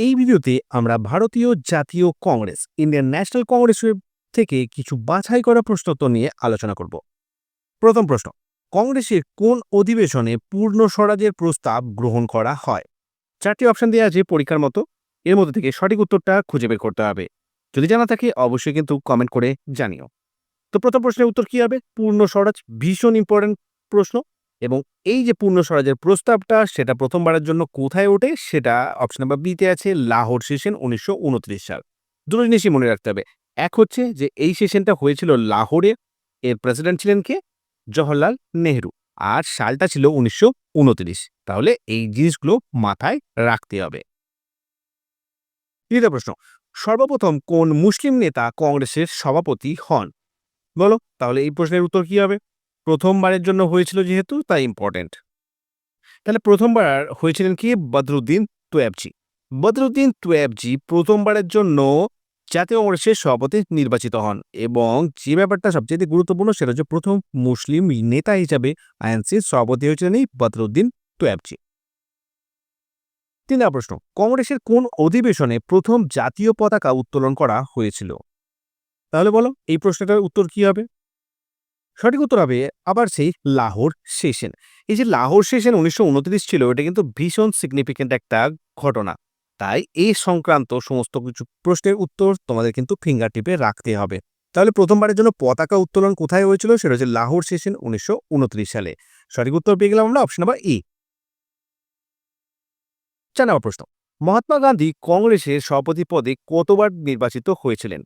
এই ভিডিওতে আমরা ভারতীয় জাতীয় কংগ্রেস, ইন্ডিয়ান ন্যাশনাল কংগ্রেসের থেকে কিছু বাছাই করা প্রশ্নোত্তর নিয়ে আলোচনা করব। প্রথম প্রশ্ন, কংগ্রেসের কোন অধিবেশনে পূর্ণ স্বরাজের প্রস্তাব গ্রহণ করা হয়? চারটি অপশন দেওয়া আছে পরীক্ষার মতো। এর মধ্যে থেকে সঠিক উত্তরটা খুঁজে বের করতে হবে। যদি জানা থাকে, অবশ্যই কিন্তু কমেন্ট করে জানিও। তো প্রথম প্রশ্নের উত্তর কি হবে? পূর্ণ স্বরাজ ভীষণ ইম্পর্টেন্ট প্রশ্ন। এবং এই যে পূর্ণ স্বরাজের প্রস্তাবটা, সেটা প্রথমবারের জন্য কোথায় ওঠে? সেটা অপশন নাম্বার বিতে আছে, লাহোর সেশন উনিশশো উনত্রিশ সাল। দুটো জিনিসই মনে রাখতে হবে। এক হচ্ছে যে, এই সেশনটা হয়েছিল লাহোরে, এর প্রেসিডেন্ট ছিলেন কে? জওহরলাল নেহরু। আর সালটা ছিল উনিশশো উনত্রিশ। তাহলে এই জিনিসগুলো মাথায় রাখতে হবে। দ্বিতীয় প্রশ্ন, সর্বপ্রথম কোন মুসলিম নেতা কংগ্রেসের সভাপতি হন? বলো, তাহলে এই প্রশ্নের উত্তর কি হবে? প্রথমবারের জন্য হয়েছিল যেহেতু, তাই ইম্পর্টেন্ট তাহলে প্রথমবার হয়েছিলেন কি? বদরুদ্দিন তোয়াবজি। বদরুদ্দিন তোয়াবজি প্রথমবারের জন্য জাতীয় কংগ্রেসের সভাপতি নির্বাচিত হন এবং যে ব্যাপারটা সবচেয়ে গুরুত্বপূর্ণ সেটা হচ্ছে প্রথম মুসলিম নেতা হিসাবে আইএনসির সভাপতি হয়েছিলেন এই বদরুদ্দিন তোয়াবজি। তিন প্রশ্ন। কংগ্রেসের কোন অধিবেশনে প্রথম জাতীয় পতাকা উত্তোলন করা হয়েছিল? তাহলে বলো, এই প্রশ্নটার উত্তর কি হবে? সঠিক উত্তর হবে আবার সেই লাহোর সেশন। এই যে লাহোর সেশন উনিশশো ছিল, এটা কিন্তু ভীষণ সিগনিফিকেন্ট একটা ঘটনা। তাই এই সংক্রান্ত সমস্ত কিছু প্রশ্নের উত্তর তোমাদের কিন্তু ফিঙ্গার টিপে রাখতে হবে। তাহলে প্রথমবারের জন্য পতাকা উত্তোলন কোথায় হয়েছিল? সেটা হচ্ছে লাহোর সেশন উনিশশো উনত্রিশ সালে। সঠিক উত্তর পেয়ে গেলাম আমরা অপশন নাম্বার ই চার প্রশ্ন। মহাত্মা গান্ধী কংগ্রেসের সভাপতি পদে কতবার নির্বাচিত হয়েছিলেন?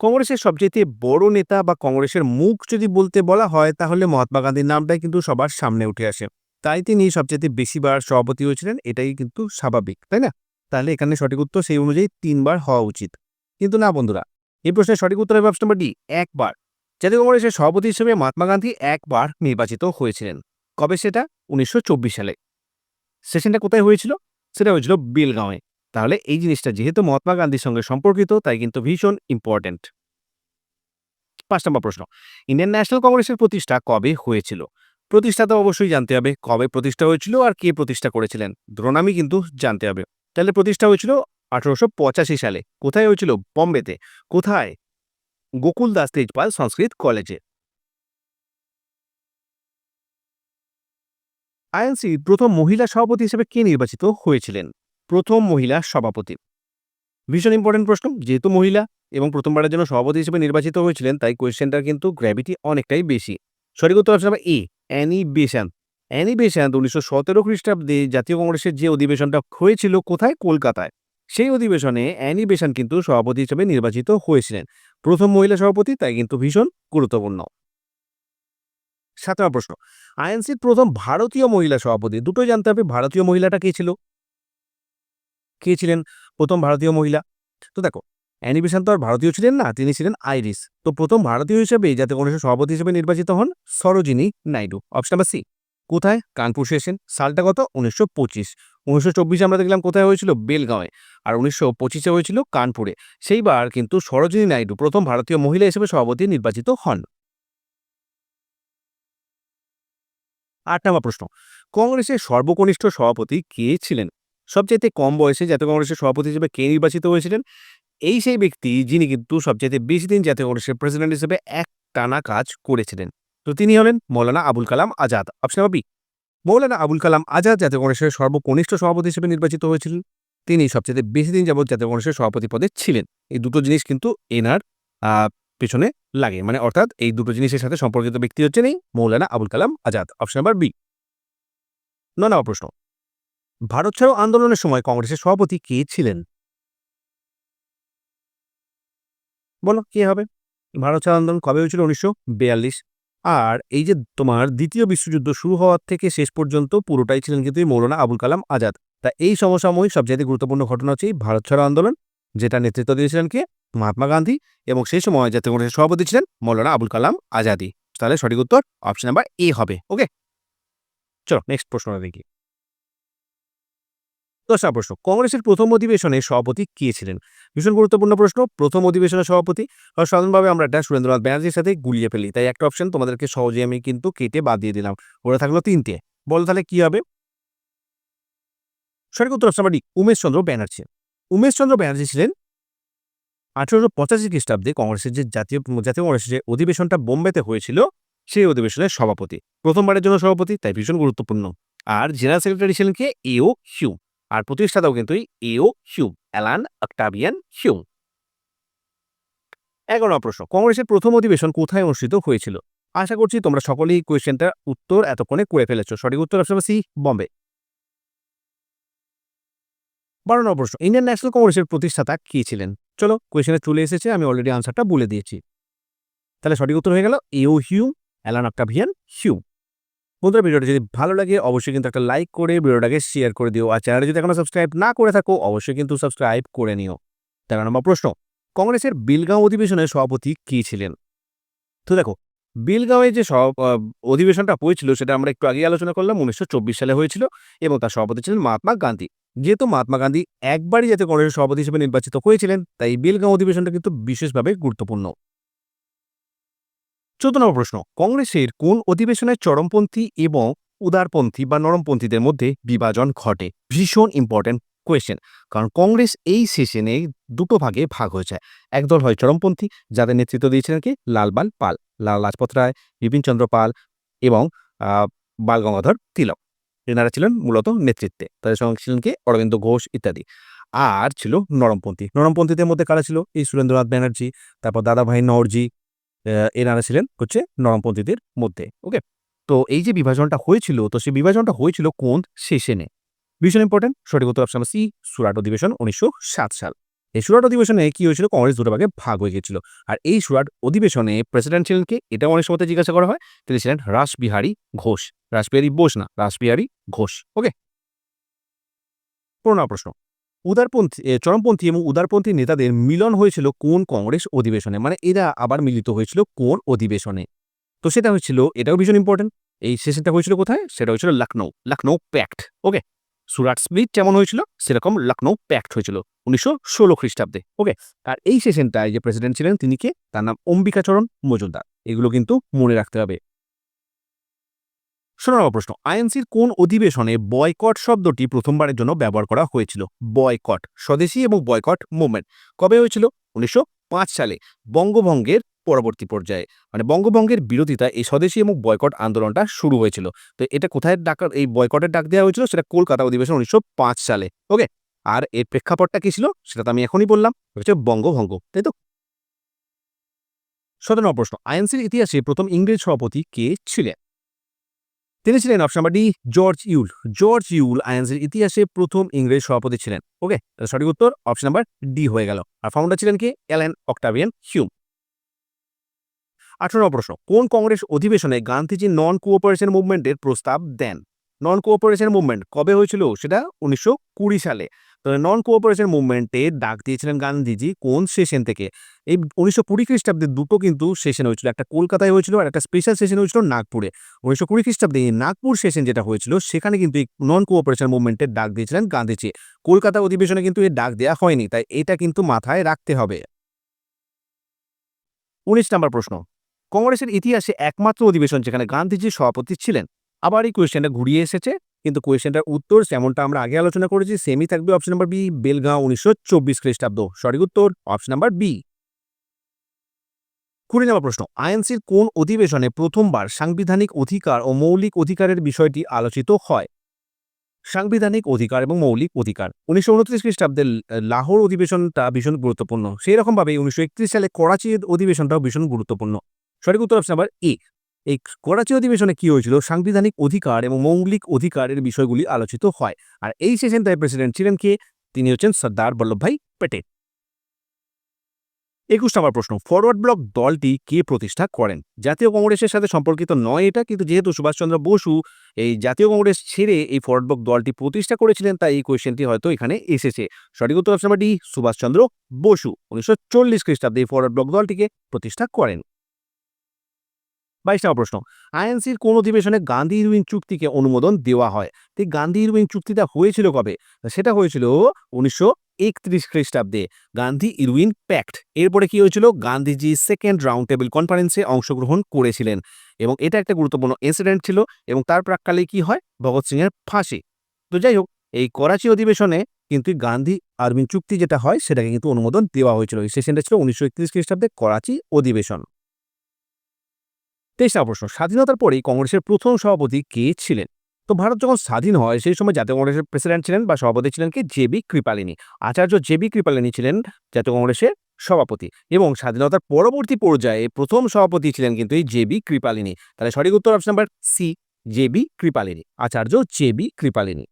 কংগ্রেসের সবচেয়ে বড় নেতা বা কংগ্রেসের মুখ যদি বলতে বলা হয়, তাহলে মহাত্মা গান্ধীর নামটাই কিন্তু সবার সামনে উঠে আসে। তাই তিনি সবচেয়ে বেশিবার সভাপতি হয়েছিলেন এটাই কিন্তু স্বাভাবিক, তাই না? তাহলে এখানে সঠিক উত্তর সেই অনুযায়ী তিনবার হওয়া উচিত। কিন্তু না বন্ধুরা, এই প্রশ্নের সঠিক উত্তর হবে অপশন নাম্বার ডি একবার। জাতীয় কংগ্রেসের সভাপতি হিসেবে মহাত্মা গান্ধী একবার নির্বাচিত হয়েছিলেন। কবে সেটা? উনিশশো চব্বিশ সালে। সেশনটা কোথায় হয়েছিল? সেটা হয়েছিল বেলগাঁওয়ে। তাহলে এই জিনিসটা যেহেতু মহাত্মা গান্ধীর সঙ্গে সম্পর্কিত, তাই কিন্তু ভীষণ ইম্পর্টেন্ট পাঁচ নম্বর প্রশ্ন। ইন্ডিয়ান ন্যাশনাল কংগ্রেসের প্রতিষ্ঠা কবে হয়েছিল? প্রতিষ্ঠা তো অবশ্যই জানতে হবে, কবে প্রতিষ্ঠা হয়েছিল আর কে প্রতিষ্ঠা করেছিলেন? দ্রোনামি কিন্তু জানতে হবে। তাহলে প্রতিষ্ঠা হয়েছিল আঠারোশো সালে। কোথায় হয়েছিল? বম্বেতে। কোথায়? গোকুল দাস তেজপাল সংস্কৃত কলেজে। আইএনসি প্রথম মহিলা সভাপতি হিসেবে কে নির্বাচিত হয়েছিলেন? প্রথম মহিলা সভাপতি। ভীষণ ইম্পর্টেন্ট প্রশ্ন। যেহেতু মহিলা এবং প্রথমবারের জন্য সভাপতি হিসেবে নির্বাচিত হয়েছিলেন, তাই কোয়েশ্চেনটার কিন্তু গ্র্যাভিটি অনেকটাই বেশি। সঠিক উত্তর হচ্ছে A Annie Besant Annie Besant উনিশশো সতেরো খ্রিস্টাব্দে জাতীয় কংগ্রেসের যে অধিবেশনটা হয়েছিল কোথায়? কলকাতায়। সেই অধিবেশনে অ্যানি বেসান্ত কিন্তু সভাপতি হিসেবে নির্বাচিত হয়েছিলেন। প্রথম মহিলা সভাপতি, তাই কিন্তু ভীষণ গুরুত্বপূর্ণ। সাত প্রশ্ন। আইএনসির প্রথম ভারতীয় মহিলা সভাপতি, দুটোই জানতে হবে, ভারতীয় মহিলাটা কে ছিল? কে ছিলেন? প্রথম ভারতীয় মহিলা। তো দেখো, অ্যানি বেসান্ত আর ভারতীয় ছিলেন না, তিনি ছিলেন আইরিস তো প্রথম ভারতীয় হিসেবে যাতে কংগ্রেসের সভাপতি হিসেবে নির্বাচিত হন Sarojini Naidu. Option number C, কোথায়? কানপুর সেশন সালটা কত? উনিশশো পঁচিশ। উনিশশো চব্বিশে আমরা দেখলাম কোথায় হয়েছিল? বেলগাঁওয়ে। আর উনিশশো পঁচিশে হয়েছিল কানপুরে। সেইবার কিন্তু সরোজিনী নাইডু প্রথম ভারতীয় মহিলা হিসেবে সভাপতি নির্বাচিত হন। আট নম্বর প্রশ্ন, কংগ্রেসের সর্বকনিষ্ঠ সভাপতি কে ছিলেন? সবচাইতে কম বয়সে জাতীয় কংগ্রেসের সভাপতি হিসেবে কে নির্বাচিত হয়েছিলেন? এই সেই ব্যক্তি যিনি কিন্তু সবচাইতে বেশি দিন জাতীয় কংগ্রেসের প্রেসিডেন্ট হিসেবে এক টানা কাজ করেছিলেন। তো তিনি হলেন মৌলানা আবুল কালাম আজাদ। অপশন বি মৌলানা আবুল কালাম আজাদ জাতীয় কংগ্রেসের সর্বকনিষ্ঠ সভাপতি হিসেবে নির্বাচিত হয়েছিলেন। তিনি সবচেয়ে বেশি দিন যাবৎ জাতীয় কংগ্রেসের সভাপতি পদে ছিলেন। এই দুটো জিনিস কিন্তু এনার পেছনে লাগে। মানে অর্থাৎ এই দুটো জিনিসের সাথে সম্পর্কিত ব্যক্তি হচ্ছেন এই Maulana Abul Kalam Azad. Option number B ন নম্বর প্রশ্ন ভারত ছাড়ো আন্দোলনের সময় কংগ্রেসের সভাপতি কে ছিলেন? বলো, কে হবে? ভারত ছাড়ো আন্দোলন কবে হয়েছিল? উনিশশো বিয়াল্লিশ। আর এই যে তোমার দ্বিতীয় বিশ্বযুদ্ধ শুরু হওয়ার থেকে শেষ পর্যন্ত পুরোটাই ছিলেন কিন্তু মৌলানা আবুল কালাম আজাদ। তা এই সমসাময়িক সবচেয়ে গুরুত্বপূর্ণ ঘটনা হচ্ছে ভারত ছাড়ো আন্দোলন, যেটা নেতৃত্ব দিয়েছিলেন কে? মহাত্মা গান্ধী এবং সেই সময় জাতীয় কংগ্রেসের সভাপতি ছিলেন মৌলানা আবুল কালাম আজাদি। তাহলে সঠিক উত্তর অপশন নাম্বার এ হবে, ওকে? চলো নেক্সট প্রশ্নটা দেখি। দশটা প্রশ্ন কংগ্রেসের প্রথম অধিবেশনে সভাপতি কে ছিলেন? ভীষণ গুরুত্বপূর্ণ প্রশ্ন। প্রথম অধিবেশনের সভাপতি। সাধারণভাবে আমরা এটা সুরেন্দ্রনাথ ব্যানার্জির সাথে গুলিয়ে ফেলি। তাই একটা অপশন তোমাদেরকে সহজে আমি কিন্তু কেটে বাদ দিয়ে দিলাম। ওরা থাকল তিনটে। বলো তাহলে কি হবে? সঠিক উত্তর option number D Umesh Chandra Banerjee. Umeshchandra Banerjee ছিলেন আঠারোশো পঁচাশি খ্রিস্টাব্দে কংগ্রেসের যে জাতীয় জাতীয় কংগ্রেসের যে অধিবেশনটা বোম্বেতে হয়েছিল, সেই অধিবেশনের সভাপতি। প্রথমবারের জন্য সভাপতি, তাই ভীষণ গুরুত্বপূর্ণ। আর জেনারেল সেক্রেটারি ছিলেন কে? এও হিউম আর প্রতিষ্ঠাতাও কিন্তু এও হিউম, অ্যালান অক্টাভিয়ান হিউম। এগারো নম্বর প্রশ্ন, কংগ্রেসের প্রথম অধিবেশন কোথায় অনুষ্ঠিত হয়েছিল? আশা করছি তোমরা সকলেই কোয়েশ্চেনটার উত্তর এতক্ষণে করে ফেলেছ। সঠিক উত্তর অপশন সি, বম্বে। বারো নম্বর প্রশ্ন, ইন্ডিয়ান ন্যাশনাল কংগ্রেসের প্রতিষ্ঠাতা কি ছিলেন? চলো কোয়েশনে চলে এসেছে, আমি অলরেডি আনসারটা বলে দিয়েছি। তাহলে সঠিক উত্তর হয়ে গেল এও হিউম, অ্যালান অক্টাভিয়ান হিউম। বন্ধুরা ভিডিওটা যদি ভালো লাগে, অবশ্যই কিন্তু একটা লাইক করে ভিডিওটাকে শেয়ার করে দিও। আর চ্যানেলে যদি এখনও সাবস্ক্রাইব না করে থাকো, অবশ্যই কিন্তু সাবস্ক্রাইব করে নিও। তেরো নম্বর প্রশ্ন, কংগ্রেসের বিলগাঁও অধিবেশনের সভাপতি কি ছিলেন? তো দেখো, বিলগাঁওয়ে যে সব অধিবেশনটা হয়েছিল, সেটা আমরা একটু আগে আলোচনা করলাম, উনিশশো চব্বিশ সালে হয়েছিল এবং তার সভাপতি ছিলেন মহাত্মা গান্ধী। যেহেতু মহাত্মা গান্ধী একবারই যাতে কংগ্রেসের সভাপতি হিসেবে নির্বাচিত হয়েছিলেন, তাই বিলগাঁও অধিবেশনটা কিন্তু বিশেষভাবে গুরুত্বপূর্ণ। চোদ্দ নম্বর প্রশ্ন। কংগ্রেসের কোন অধিবেশনের চরমপন্থী এবং উদারপন্থী বা নরমপন্থীদের মধ্যে বিভাজন ঘটে? ভীষণ ইম্পর্টেন্ট কোয়েশ্চেন কারণ কংগ্রেস এই সেশনে দুটো ভাগে ভাগ হয়ে যায়। একদল হয় চরমপন্থী, যাদের নেতৃত্ব দিয়েছিলেন কি? লালবাল পাল। লাল লাজপত রায়, বিপিন চন্দ্র পাল এবং বাল গঙ্গাধর তিলক। এনারা ছিলেন মূলত নেতৃত্বে। তাদের সঙ্গে ছিলেন কি? অরবিন্দ ঘোষ ইত্যাদি। আর ছিল নরমপন্থী। নরমপন্থীদের মধ্যে কারা ছিল? এই সুরেন্দ্রনাথ ব্যানার্জি, তারপর দাদাভাই নওরজি এনারা ছিলেন হচ্ছে নরমপন্থীদের মধ্যে ওকে তো এই যে বিভাজনটা হয়েছিল, তো সেই বিভাজনটা হয়েছিল কোন সেশনে? ভীষণ ইম্পর্টেন্ট সঠিক উত্তর অপশন সি সুরাট অধিবেশন উনিশশো সাত সাল। এই সুরাট অধিবেশনে কি হয়েছিল? কংগ্রেস দুটো ভাগে ভাগ হয়ে গেছিল আর এই সুরাট অধিবেশনে প্রেসিডেন্ট ছিলেন কে? এটা অনেক সময় জিজ্ঞাসা করা হয়। তিনি ছিলেন রাসবিহারী ঘোষ। রাসবিহারী বোস না, রাসবিহারী ঘোষ ওকে পুরোনো প্রশ্ন। উদারপন্থী চরমপন্থী এবং উদারপন্থী নেতাদের মিলন হয়েছিল কোন কংগ্রেস অধিবেশনে? মানে এরা আবার মিলিত হয়েছিল কোন অধিবেশনে? তো সেটা হয়েছিল, এটাও ভীষণ ইম্পর্টেন্ট এই সেশনটা হয়েছিল কোথায়? সেটা হয়েছিল Lucknow Lucknow pact okay Surat split যেমন হয়েছিল, সেরকম লখনৌ প্যাক্ট হয়েছিল উনিশশো ষোলো খ্রিস্টাব্দে ওকে আর এই সেশনটায় যে প্রেসিডেন্ট ছিলেন, তিনি কে? তার নাম অম্বিকাচরণ মজুমদার। এগুলো কিন্তু মনে রাখতে হবে। নম্বর প্রশ্ন, আইএনসির কোন অধিবেশনে বয়কট শব্দটি প্রথমবারের জন্য ব্যবহার করা হয়েছিল? বয়কট স্বদেশী এবং বয়কট মুভমেন্ট। কবে হয়েছিল? উনিশশো পাঁচ সালে, বঙ্গভঙ্গের পরবর্তী পর্যায়ে। মানে বঙ্গভঙ্গের বিরোধিতা এই স্বদেশী এবং বয়কট আন্দোলনটা শুরু হয়েছিল। তো এটা কোথায় ডাক, এই বয়কটের ডাক দেওয়া হয়েছিল? সেটা কলকাতা অধিবেশন উনিশশো পাঁচ সালে। ওকে? আর এর প্রেক্ষাপটটা কি ছিল? সেটা তো আমি এখনই বললাম। হচ্ছে বঙ্গভঙ্গ, তাই তো? সতেরো প্রশ্ন, আইএনসির ইতিহাসে প্রথম ইংরেজ সভাপতি কে ছিলেন? তিনি ছিলেন option number D, George Yule. George Yule আইএনসির ইতিহাসে প্রথম ইংরেজ সভাপতি ছিলেন। ওকে সঠিক উত্তর, অপশন নাম্বার ডি হয়ে গেল। আর ফাউন্ডার ছিলেন কি? Allan Octavian Hume. আঠারো প্রশ্ন, কোন কংগ্রেস অধিবেশনে গান্ধীজি নন কোঅপারেশন মুভমেন্টের প্রস্তাব দেন? নন কোঅপারেশন মুভমেন্ট কবে হয়েছিল? সেটা উনিশশো কুড়ি সালে। নন কোঅপারেশন মুভমেন্টে ডাক দিয়েছিলেন গান্ধীজি কোন সেশন থেকে? এই উনিশশো কুড়ি খ্রিস্টাব্দে দুটো কিন্তু সেশন হয়েছিল, একটা কলকাতায় হয়েছিল আর একটা স্পেশাল সেশন হয়েছিল নাগপুরে। উনিশশো কুড়ি খ্রিস্টাব্দে এই নাগপুর সেশন যেটা হয়েছিল, সেখানে কিন্তু এই নন কোঅপারেশন মুভমেন্টের ডাক দিয়েছিলেন গান্ধীজি। কলকাতা অধিবেশনে কিন্তু এর ডাক দেওয়া হয়নি, তাই এটা কিন্তু মাথায় রাখতে হবে। উনিশ নম্বর প্রশ্ন। কংগ্রেসের ইতিহাসে একমাত্র অধিবেশন যেখানে গান্ধীজি সভাপতি ছিলেন আবার এই কোয়েশ্চেনটা ঘুরিয়ে এসেছে। কিন্তু কোয়েশ্চেনটার উত্তর যেমনটা আমরা আগে আলোচনা করেছি সেমই থাকবে অপশন নাম্বার বি বেলগাঁও উনিশশো চব্বিশ খ্রিস্টাব্দ। সঠিক উত্তর অপশন নাম্বার বি কুড়ি নম্বর প্রশ্ন, আইএনসির কোন অধিবেশনে প্রথমবার সাংবিধানিক অধিকার ও মৌলিক অধিকারের বিষয়টি আলোচিত হয়? সাংবিধানিক অধিকার এবং মৌলিক অধিকার, উনিশশো উনত্রিশ খ্রিস্টাব্দের লাহোর অধিবেশনটা ভীষণ গুরুত্বপূর্ণ। সেই রকমভাবে উনিশশো একত্রিশ সালে করাচি অধিবেশনটাও ভীষণ গুরুত্বপূর্ণ। সঠিক উত্তর অপশন নাম্বার এ এই করাচি অধিবেশনে কি হয়েছিল? সাংবিধানিক অধিকার এবং মৌলিক অধিকারের বিষয়গুলি আলোচিত হয়। আর এই সেশন সেশনটায় প্রেসিডেন্ট ছিলেন কে? তিনি হচ্ছেন সর্দার বল্লভভাই প্যাটেল। একুশ নম্বর প্রশ্ন। ফরওয়ার্ড ব্লক দলটি কে প্রতিষ্ঠা করেন? জাতীয় কংগ্রেসের সাথে সম্পর্কিত নয় এটা, কিন্তু যেহেতু সুভাষচন্দ্র বসু এই জাতীয় কংগ্রেস ছেড়ে এই ফরওয়ার্ড ব্লক দলটি প্রতিষ্ঠা করেছিলেন, তাই এই কোয়েশ্চেনটি হয়তো এখানে এসেছে। সঠিক উত্তর অপশন ডি, সুভাষচন্দ্র বসু। উনিশশো চল্লিশ খ্রিস্টাব্দে এই ফরওয়ার্ড ব্লক দলটিকে প্রতিষ্ঠা করেন। বাইশ নম্বর প্রশ্ন। আইএনসির কোন অধিবেশনে গান্ধী ইরউইন চুক্তিকে অনুমোদন দেওয়া হয়? তো গান্ধী ইরউইন চুক্তিটা হয়েছিল কবে? সেটা হয়েছিল উনিশশো একত্রিশ খ্রিস্টাব্দে। Gandhi Irwin pact. এরপরে কি হয়েছিল? গান্ধীজি সেকেন্ড রাউন্ড টেবিল কনফারেন্সে অংশগ্রহণ করেছিলেন। এবং এটা একটা গুরুত্বপূর্ণ ইনসিডেন্ট ছিল এবং তার প্রাককালে কি হয়? ভগৎ সিং এর ফাঁসি। তো যাই হোক, এই করাচি অধিবেশনে কিন্তু গান্ধী আর্মিন চুক্তি যেটা হয়, সেটাকে কিন্তু অনুমোদন দেওয়া হয়েছিল। সেশনটা ছিল উনিশশো একত্রিশ খ্রিস্টাব্দে করাচি অধিবেশন। তেইশ প্রশ্ন স্বাধীনতার পরেই কংগ্রেসের প্রথম সভাপতি কে ছিলেন? তো ভারত যখন স্বাধীন হয়, সেই সময় জাতীয় কংগ্রেসের প্রেসিডেন্ট ছিলেন বা সভাপতি ছিলেন কি? J B Kripalani. Acharya J B Kripalani ছিলেন জাতীয় কংগ্রেসের সভাপতি এবং স্বাধীনতার পরবর্তী পর্যায়ে প্রথম সভাপতি ছিলেন কিন্তু এই জেবি কৃপালিনী। তাহলে সঠিক উত্তর option number C J B Kripalani, Acharya J B Kripalani.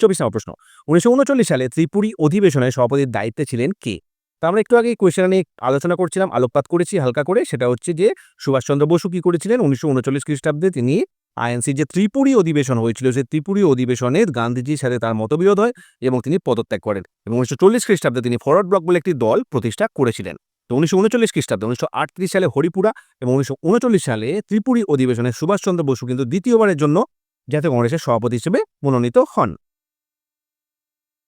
চব্বিশ নম্বর প্রশ্ন উনিশশো উনচল্লিশ সালে ত্রিপুরী অধিবেশনে সভাপতির দায়িত্বে ছিলেন কে? তা আমরা একটু আগে কোয়েশ্চেন নিয়ে আলোচনা করছিলাম, আলোকপাত করেছি হালকা করে। সেটা হচ্ছে যে, সুভাষচন্দ্র বসু কী করেছিলেন? উনিশশো উনচল্লিশ খ্রিস্টাব্দে তিনি আইএনসি যে ত্রিপুরী অধিবেশন হয়েছিল, সেই ত্রিপুরী অধিবেশনে গান্ধীজির সাথে তার মতবিরোধ হয় এবং তিনি পদত্যাগ করেন। এবং উনিশশো চল্লিশ খ্রিস্টাব্দে তিনি ফরওয়ার্ড ব্লক বলে একটি দল প্রতিষ্ঠা করেছিলেন। তো উনিশশো উনচল্লিশ খ্রিস্টাব্দে, উনিশশো আটত্রিশ সালে হরিপুরা এবং উনিশশো উনচল্লিশ সালে ত্রিপুরী অধিবেশনে সুভাষচন্দ্র বসু কিন্তু দ্বিতীয়বারের জন্য জাতীয় কংগ্রেসের সভাপতি হিসেবে মনোনীত হন।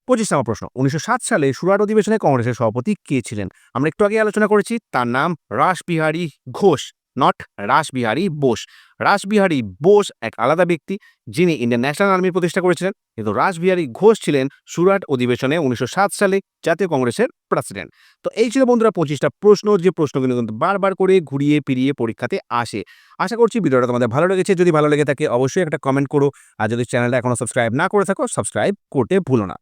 পঁচিশ প্রশ্ন। উনিশশো সাত সালে সুরাট অধিবেশনে কংগ্রেসের সভাপতি কে ছিলেন? আমরা একটু আগে আলোচনা করেছি, তার নাম রাসবিহারী ঘোষ নট রাসবিহারী বোস। রাসবিহারী বোস এক আলাদা ব্যক্তি, যিনি ইন্ডিয়ান ন্যাশনাল আর্মি প্রতিষ্ঠা করেছিলেন। কিন্তু রাসবিহারী ঘোষ ছিলেন সুরাট অধিবেশনে উনিশশো সাত সালে জাতীয় কংগ্রেসের প্রেসিডেন্ট। তো এই ছিল বন্ধুরা পঁচিশটা প্রশ্ন, যে প্রশ্নগুলো কিন্তু বারবার করে ঘুরিয়ে ফিরিয়ে পরীক্ষাতে আসে। আশা করছি ভিডিওটা তোমাদের ভালো লেগেছে। যদি ভালো লেগে থাকে অবশ্যই একটা কমেন্ট করো। আর যদি চ্যানেলটা এখনও সাবস্ক্রাইব না করে থাকো সাবস্ক্রাইব করতে ভুলো না।